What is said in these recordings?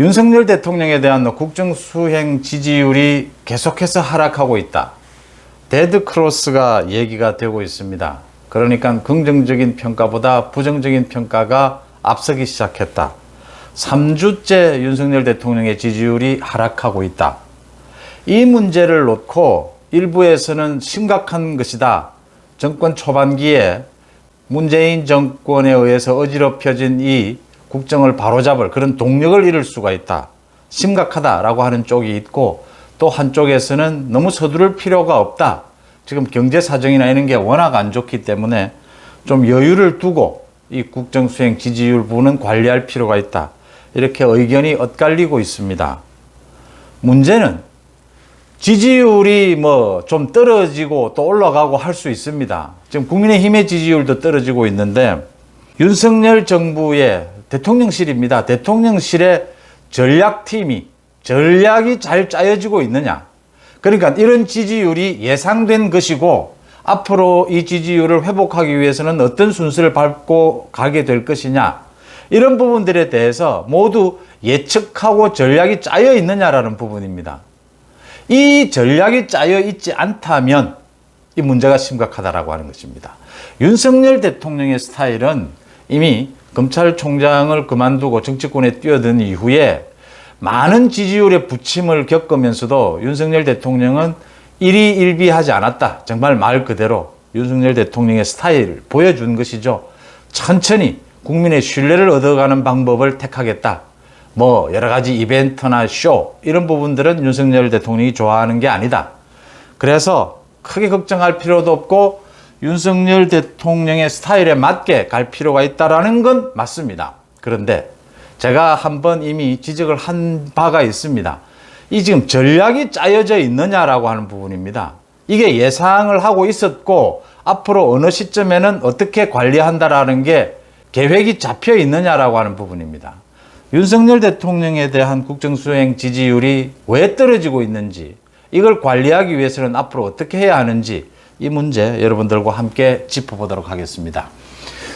윤석열 대통령에 대한 국정 수행 지지율이 계속해서 하락하고 있다. 데드 크로스가 얘기가 되고 있습니다. 그러니까 긍정적인 평가보다 부정적인 평가가 앞서기 시작했다. 3주째 윤석열 대통령의 지지율이 하락하고 있다. 이 문제를 놓고 일부에서는 심각한 것이다. 정권 초반기에 문재인 정권에 의해서 어지럽혀진 이 국정을 바로잡을 그런 동력을 잃을 수가 있다. 심각하다라고 하는 쪽이 있고 또 한쪽에서는 너무 서두를 필요가 없다. 지금 경제 사정이나 이런 게 워낙 안 좋기 때문에 좀 여유를 두고 이 국정 수행 지지율 부분은 관리할 필요가 있다. 이렇게 의견이 엇갈리고 있습니다. 문제는 지지율이 뭐 좀 떨어지고 또 올라가고 할 수 있습니다. 지금 국민의힘의 지지율도 떨어지고 있는데 윤석열 정부의 대통령실입니다. 대통령실의 전략팀이 전략이 잘 짜여지고 있느냐. 그러니까 이런 지지율이 예상된 것이고 앞으로 이 지지율을 회복하기 위해서는 어떤 순서를 밟고 가게 될 것이냐. 이런 부분들에 대해서 모두 예측하고 전략이 짜여 있느냐라는 부분입니다. 이 전략이 짜여 있지 않다면 이 문제가 심각하다라고 하는 것입니다. 윤석열 대통령의 스타일은 이미 검찰총장을 그만두고 정치권에 뛰어든 이후에 많은 지지율의 부침을 겪으면서도 윤석열 대통령은 일희일비하지 않았다. 정말 말 그대로 윤석열 대통령의 스타일을 보여준 것이죠. 천천히 국민의 신뢰를 얻어가는 방법을 택하겠다. 뭐 여러 가지 이벤트나 쇼 이런 부분들은 윤석열 대통령이 좋아하는 게 아니다. 그래서 크게 걱정할 필요도 없고 윤석열 대통령의 스타일에 맞게 갈 필요가 있다라는 건 맞습니다. 그런데 제가 한번 이미 지적을 한 바가 있습니다. 이 지금 전략이 짜여져 있느냐라고 하는 부분입니다. 이게 예상을 하고 있었고 앞으로 어느 시점에는 어떻게 관리한다라는 게 계획이 잡혀 있느냐라고 하는 부분입니다. 윤석열 대통령에 대한 국정수행 지지율이 왜 떨어지고 있는지 이걸 관리하기 위해서는 앞으로 어떻게 해야 하는지 이 문제 여러분들과 함께 짚어보도록 하겠습니다.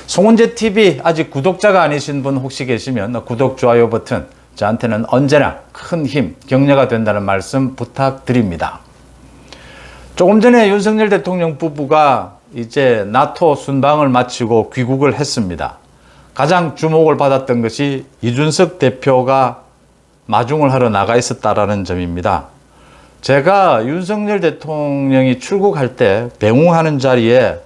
송은재 TV 아직 구독자가 아니신 분 혹시 계시면 구독, 좋아요 버튼 저한테는 언제나 큰 힘, 격려가 된다는 말씀 부탁드립니다. 조금 전에 윤석열 대통령 부부가 이제 나토 순방을 마치고 귀국을 했습니다. 가장 주목을 받았던 것이 이준석 대표가 마중을 하러 나가 있었다라는 점입니다. 제가 윤석열 대통령이 출국할 때 배웅하는 자리에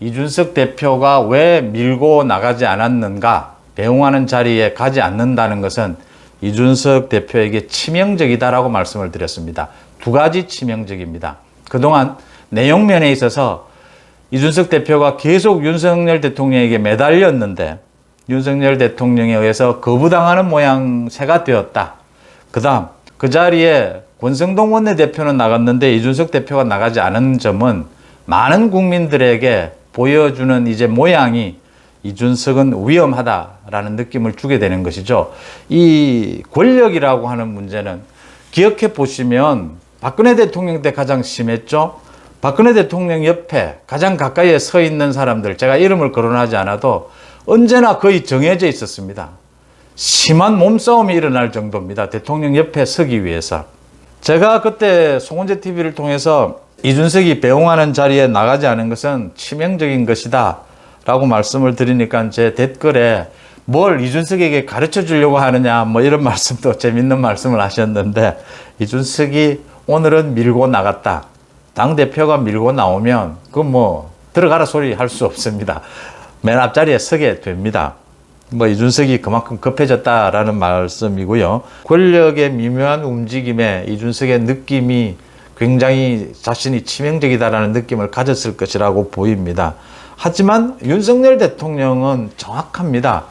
이준석 대표가 왜 밀고 나가지 않았는가, 배웅하는 자리에 가지 않는다는 것은 이준석 대표에게 치명적이다라고 말씀을 드렸습니다. 두 가지 치명적입니다. 그동안 내용면에 있어서 이준석 대표가 계속 윤석열 대통령에게 매달렸는데 윤석열 대통령에 의해서 거부당하는 모양새가 되었다. 그 다음, 그 자리에 권성동 원내대표는 나갔는데 이준석 대표가 나가지 않은 점은 많은 국민들에게 보여주는 이제 모양이 이준석은 위험하다라는 느낌을 주게 되는 것이죠. 이 권력이라고 하는 문제는 기억해 보시면 박근혜 대통령 때 가장 심했죠. 박근혜 대통령 옆에 가장 가까이에 서 있는 사람들, 제가 이름을 거론하지 않아도 언제나 거의 정해져 있었습니다. 심한 몸싸움이 일어날 정도입니다. 대통령 옆에 서기 위해서. 제가 그때 송원재 TV를 통해서 이준석이 배웅하는 자리에 나가지 않은 것은 치명적인 것이다. 라고 말씀을 드리니까 제 댓글에 뭘 이준석에게 가르쳐 주려고 하느냐 뭐 이런 말씀도 재밌는 말씀을 하셨는데 이준석이 오늘은 밀고 나갔다. 당대표가 밀고 나오면 그뭐 들어가라 소리 할 수 없습니다. 맨 앞자리에 서게 됩니다. 뭐 이준석이 그만큼 급해졌다라는 말씀이고요. 권력의 미묘한 움직임에 이준석의 느낌이 굉장히 자신이 치명적이다라는 느낌을 가졌을 것이라고 보입니다. 하지만 윤석열 대통령은 정확합니다.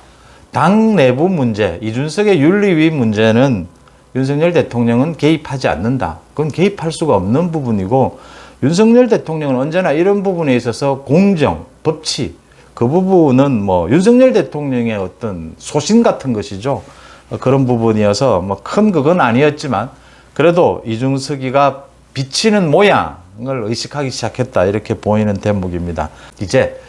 당 내부 문제, 이준석의 윤리위 문제는 윤석열 대통령은 개입하지 않는다. 그건 개입할 수가 없는 부분이고 윤석열 대통령은 언제나 이런 부분에 있어서 공정, 법치, 그 부분은 뭐 윤석열 대통령의 어떤 소신 같은 것이죠. 그런 부분이어서 뭐 큰 그건 아니었지만 그래도 이준석이가 비치는 모양을 의식하기 시작했다. 이렇게 보이는 대목입니다. 이제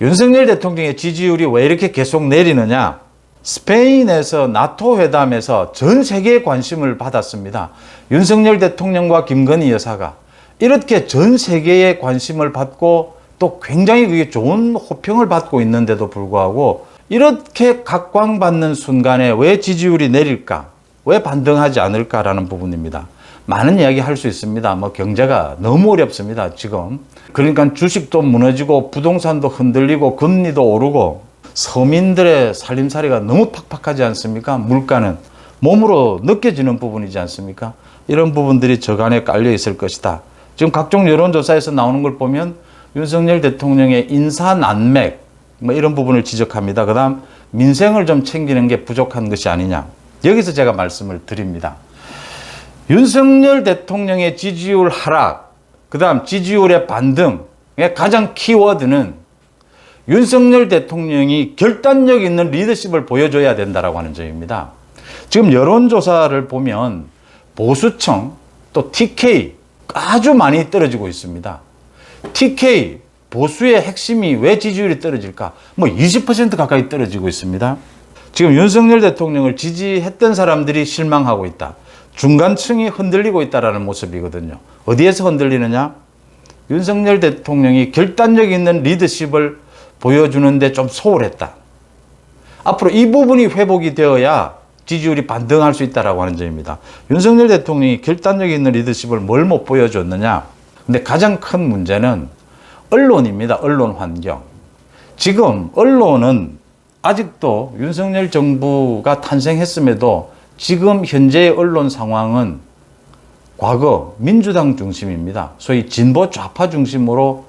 윤석열 대통령의 지지율이 왜 이렇게 계속 내리느냐? 스페인에서 나토 회담에서 전 세계의 관심을 받았습니다. 윤석열 대통령과 김건희 여사가 이렇게 전 세계의 관심을 받고 또 굉장히 그게 좋은 호평을 받고 있는데도 불구하고 이렇게 각광받는 순간에 왜 지지율이 내릴까? 왜 반등하지 않을까라는 부분입니다. 많은 이야기 할 수 있습니다. 뭐 경제가 너무 어렵습니다. 지금. 그러니까 주식도 무너지고 부동산도 흔들리고 금리도 오르고 서민들의 살림살이가 너무 팍팍하지 않습니까? 물가는 몸으로 느껴지는 부분이지 않습니까? 이런 부분들이 저간에 깔려 있을 것이다. 지금 각종 여론조사에서 나오는 걸 보면 윤석열 대통령의 인사 난맥 뭐 이런 부분을 지적합니다. 그다음 민생을 좀 챙기는 게 부족한 것이 아니냐. 여기서 제가 말씀을 드립니다. 윤석열 대통령의 지지율 하락, 그다음 지지율의 반등의 가장 키워드는 윤석열 대통령이 결단력 있는 리더십을 보여줘야 된다라고 하는 점입니다. 지금 여론조사를 보면 보수청 또 TK 아주 많이 떨어지고 있습니다. TK 보수의 핵심이 왜 지지율이 떨어질까? 뭐 20% 가까이 떨어지고 있습니다. 지금 윤석열 대통령을 지지했던 사람들이 실망하고 있다. 중간층이 흔들리고 있다라는 모습이거든요. 어디에서 흔들리느냐? 윤석열 대통령이 결단력 있는 리더십을 보여주는데 좀 소홀했다. 앞으로 이 부분이 회복이 되어야 지지율이 반등할 수 있다라고 하는 점입니다. 윤석열 대통령이 결단력 있는 리더십을 뭘 못 보여줬느냐? 근데 가장 큰 문제는 언론입니다. 언론 환경. 지금 언론은 아직도 윤석열 정부가 탄생했음에도 지금 현재의 언론 상황은 과거 민주당 중심입니다. 소위 진보 좌파 중심으로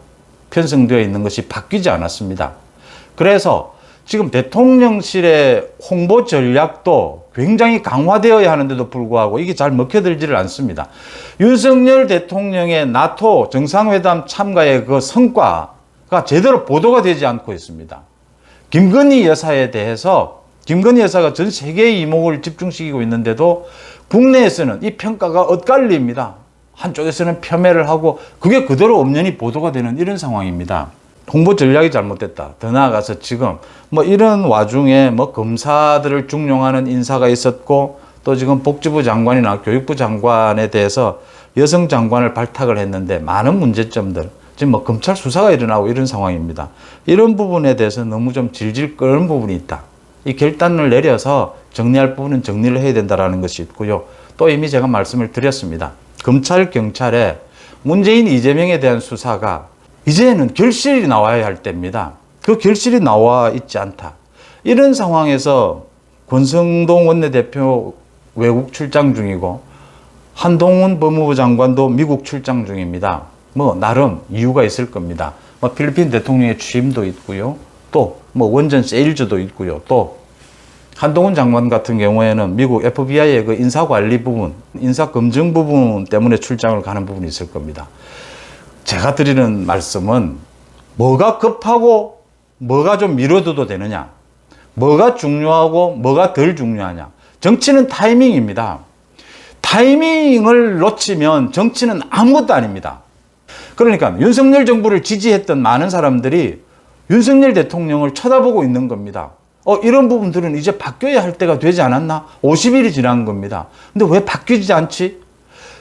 편성되어 있는 것이 바뀌지 않았습니다. 그래서 지금 대통령실의 홍보 전략도 굉장히 강화되어야 하는데도 불구하고 이게 잘 먹혀들지를 않습니다. 윤석열 대통령의 나토 정상회담 참가의 그 성과가 제대로 보도가 되지 않고 있습니다. 김건희 여사에 대해서 김건희 여사가 전 세계의 이목을 집중시키고 있는데도 국내에서는 이 평가가 엇갈립니다. 한쪽에서는 폄훼를 하고 그게 그대로 엄연히 보도가 되는 이런 상황입니다. 홍보 전략이 잘못됐다. 더 나아가서 지금 뭐 이런 와중에 뭐 검사들을 중용하는 인사가 있었고 또 지금 복지부 장관이나 교육부 장관에 대해서 여성 장관을 발탁을 했는데 많은 문제점들 지금 뭐 검찰 수사가 일어나고 이런 상황입니다. 이런 부분에 대해서 너무 좀 질질 끄는 부분이 있다. 이 결단을 내려서 정리할 부분은 정리를 해야 된다라는 것이 있고요. 또 이미 제가 말씀을 드렸습니다. 검찰, 경찰에 문재인, 이재명에 대한 수사가 이제는 결실이 나와야 할 때입니다. 그 결실이 나와 있지 않다. 이런 상황에서 권성동 원내대표 외국 출장 중이고 한동훈 법무부 장관도 미국 출장 중입니다. 뭐 나름 이유가 있을 겁니다. 뭐 필리핀 대통령의 취임도 있고요. 또 뭐 원전 세일즈도 있고요. 또 한동훈 장관 같은 경우에는 미국 FBI의 그 인사관리 부분, 인사검증 부분 때문에 출장을 가는 부분이 있을 겁니다. 제가 드리는 말씀은 뭐가 급하고 뭐가 좀 미뤄둬도 되느냐, 뭐가 중요하고 뭐가 덜 중요하냐. 정치는 타이밍입니다. 타이밍을 놓치면 정치는 아무것도 아닙니다. 그러니까 윤석열 정부를 지지했던 많은 사람들이 윤석열 대통령을 쳐다보고 있는 겁니다. 어, 이런 부분들은 이제 바뀌어야 할 때가 되지 않았나? 50일이 지난 겁니다. 근데 왜 바뀌지 않지?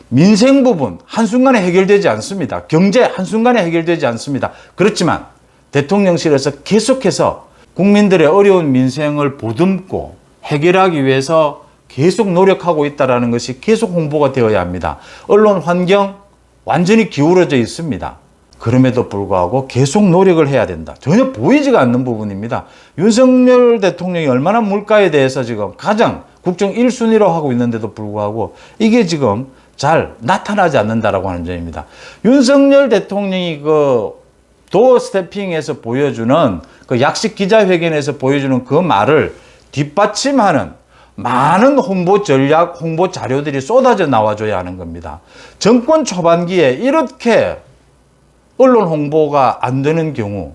민생 부분 한순간에 해결되지 않습니다. 경제 한순간에 해결되지 않습니다. 그렇지만 대통령실에서 계속해서 국민들의 어려운 민생을 보듬고 해결하기 위해서 계속 노력하고 있다는 것이 계속 홍보가 되어야 합니다. 언론 환경 완전히 기울어져 있습니다. 그럼에도 불구하고 계속 노력을 해야 된다. 전혀 보이지가 않는 부분입니다. 윤석열 대통령이 얼마나 물가에 대해서 지금 가장 국정 1순위로 하고 있는데도 불구하고 이게 지금 잘 나타나지 않는다라고 하는 점입니다. 윤석열 대통령이 그 도어 스태핑에서 보여주는 그 약식 기자회견에서 보여주는 그 말을 뒷받침하는 많은 홍보 전략, 홍보 자료들이 쏟아져 나와줘야 하는 겁니다. 정권 초반기에 이렇게 언론 홍보가 안 되는 경우,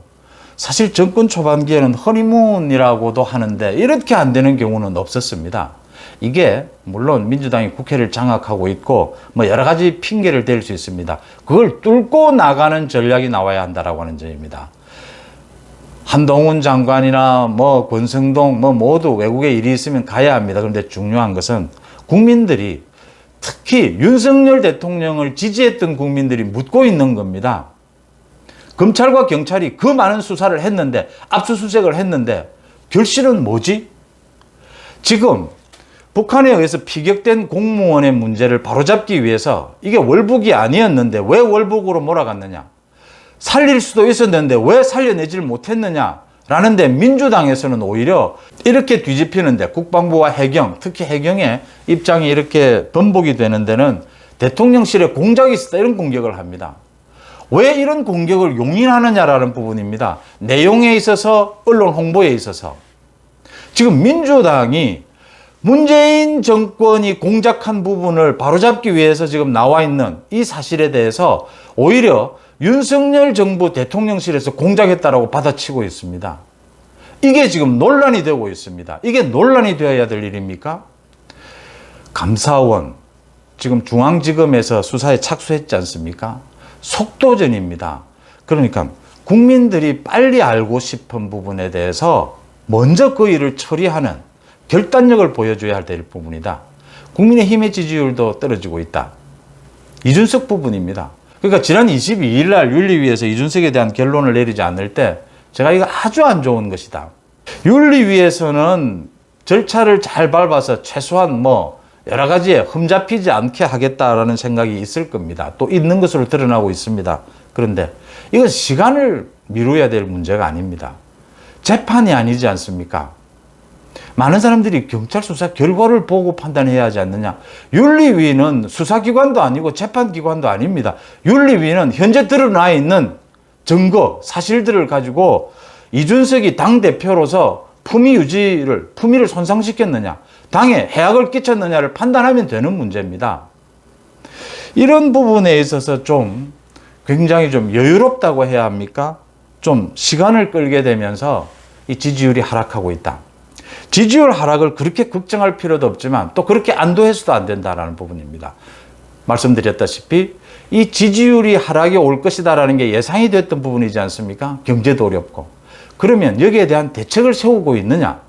사실 정권 초반기에는 허니문이라고도 하는데 이렇게 안 되는 경우는 없었습니다. 이게 물론 민주당이 국회를 장악하고 있고 뭐 여러 가지 핑계를 댈 수 있습니다. 그걸 뚫고 나가는 전략이 나와야 한다라고 하는 점입니다. 한동훈 장관이나 뭐 권성동 뭐 모두 외국에 일이 있으면 가야 합니다. 그런데 중요한 것은 국민들이 특히 윤석열 대통령을 지지했던 국민들이 묻고 있는 겁니다. 검찰과 경찰이 그 많은 수사를 했는데 압수수색을 했는데 결실은 뭐지? 지금 북한에 의해서 피격된 공무원의 문제를 바로잡기 위해서 이게 월북이 아니었는데 왜 월북으로 몰아갔느냐? 살릴 수도 있었는데 왜 살려내지를 못했느냐? 라는데 민주당에서는 오히려 이렇게 뒤집히는데 국방부와 해경, 특히 해경의 입장이 이렇게 번복이 되는 데는 대통령실에 공작이 있었다 이런 공격을 합니다. 왜 이런 공격을 용인하느냐라는 부분입니다. 내용에 있어서 언론 홍보에 있어서 지금 민주당이 문재인 정권이 공작한 부분을 바로잡기 위해서 지금 나와 있는 이 사실에 대해서 오히려 윤석열 정부 대통령실에서 공작했다라고 받아치고 있습니다. 이게 지금 논란이 되고 있습니다. 이게 논란이 되어야 될 일입니까? 감사원 지금 중앙지검에서 수사에 착수했지 않습니까? 속도전입니다. 그러니까 국민들이 빨리 알고 싶은 부분에 대해서 먼저 그 일을 처리하는 결단력을 보여줘야 될 부분이다. 국민의힘의 지지율도 떨어지고 있다. 이준석 부분입니다. 그러니까 지난 22일 날 윤리위에서 이준석에 대한 결론을 내리지 않을 때 제가 이거 아주 안 좋은 것이다. 윤리위에서는 절차를 잘 밟아서 최소한 뭐 여러 가지에 흠잡히지 않게 하겠다라는 생각이 있을 겁니다. 또 있는 것으로 드러나고 있습니다. 그런데 이건 시간을 미루어야 될 문제가 아닙니다. 재판이 아니지 않습니까? 많은 사람들이 경찰 수사 결과를 보고 판단해야 하지 않느냐. 윤리위는 수사기관도 아니고 재판기관도 아닙니다. 윤리위는 현재 드러나 있는 증거, 사실들을 가지고 이준석이 당대표로서 품위 유지를, 품위를 손상시켰느냐, 당에 해악을 끼쳤느냐를 판단하면 되는 문제입니다. 이런 부분에 있어서 좀 굉장히 좀 여유롭다고 해야 합니까? 좀 시간을 끌게 되면서 이 지지율이 하락하고 있다. 지지율 하락을 그렇게 걱정할 필요도 없지만 또 그렇게 안도해서도 안 된다라는 부분입니다. 말씀드렸다시피 이 지지율이 하락이 올 것이다라는 게 예상이 됐던 부분이지 않습니까? 경제도 어렵고. 그러면 여기에 대한 대책을 세우고 있느냐?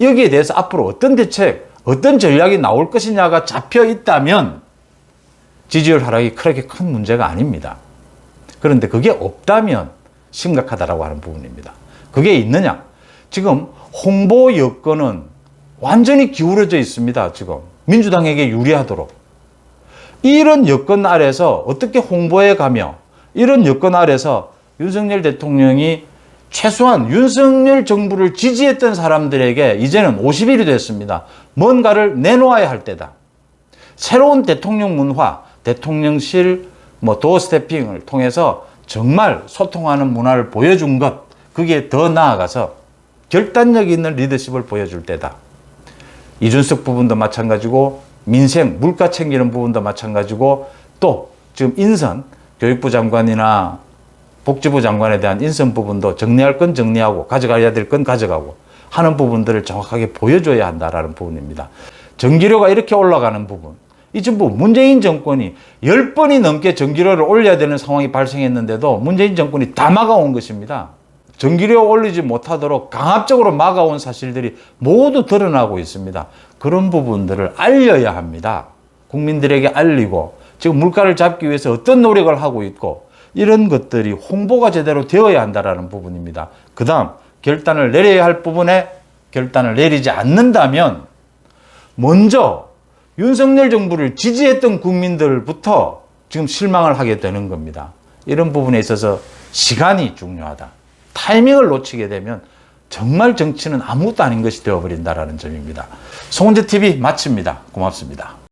여기에 대해서 앞으로 어떤 대책, 어떤 전략이 나올 것이냐가 잡혀 있다면 지지율 하락이 그렇게 큰 문제가 아닙니다. 그런데 그게 없다면 심각하다라고 하는 부분입니다. 그게 있느냐? 지금 홍보 여건은 완전히 기울어져 있습니다. 지금 민주당에게 유리하도록 이런 여건 아래서 어떻게 홍보해 가며 이런 여건 아래서 윤석열 대통령이 최소한 윤석열 정부를 지지했던 사람들에게 이제는 50일이 됐습니다. 뭔가를 내놓아야 할 때다. 새로운 대통령 문화, 대통령실 뭐 도어 스태핑을 통해서 정말 소통하는 문화를 보여준 것, 그게 더 나아가서 결단력 있는 리더십을 보여줄 때다. 이준석 부분도 마찬가지고 민생, 물가 챙기는 부분도 마찬가지고 또 지금 인선, 교육부 장관이나 복지부 장관에 대한 인선 부분도 정리할 건 정리하고 가져가야 될 건 가져가고 하는 부분들을 정확하게 보여줘야 한다라는 부분입니다. 전기료가 이렇게 올라가는 부분. 이 전부 문재인 정권이 10번이 넘게 전기료를 올려야 되는 상황이 발생했는데도 문재인 정권이 다 막아온 것입니다. 전기료 올리지 못하도록 강압적으로 막아온 사실들이 모두 드러나고 있습니다. 그런 부분들을 알려야 합니다. 국민들에게 알리고 지금 물가를 잡기 위해서 어떤 노력을 하고 있고 이런 것들이 홍보가 제대로 되어야 한다라는 부분입니다. 그 다음 결단을 내려야 할 부분에 결단을 내리지 않는다면 먼저 윤석열 정부를 지지했던 국민들부터 지금 실망을 하게 되는 겁니다. 이런 부분에 있어서 시간이 중요하다. 타이밍을 놓치게 되면 정말 정치는 아무것도 아닌 것이 되어버린다라는 점입니다. 송은재 TV 마칩니다. 고맙습니다.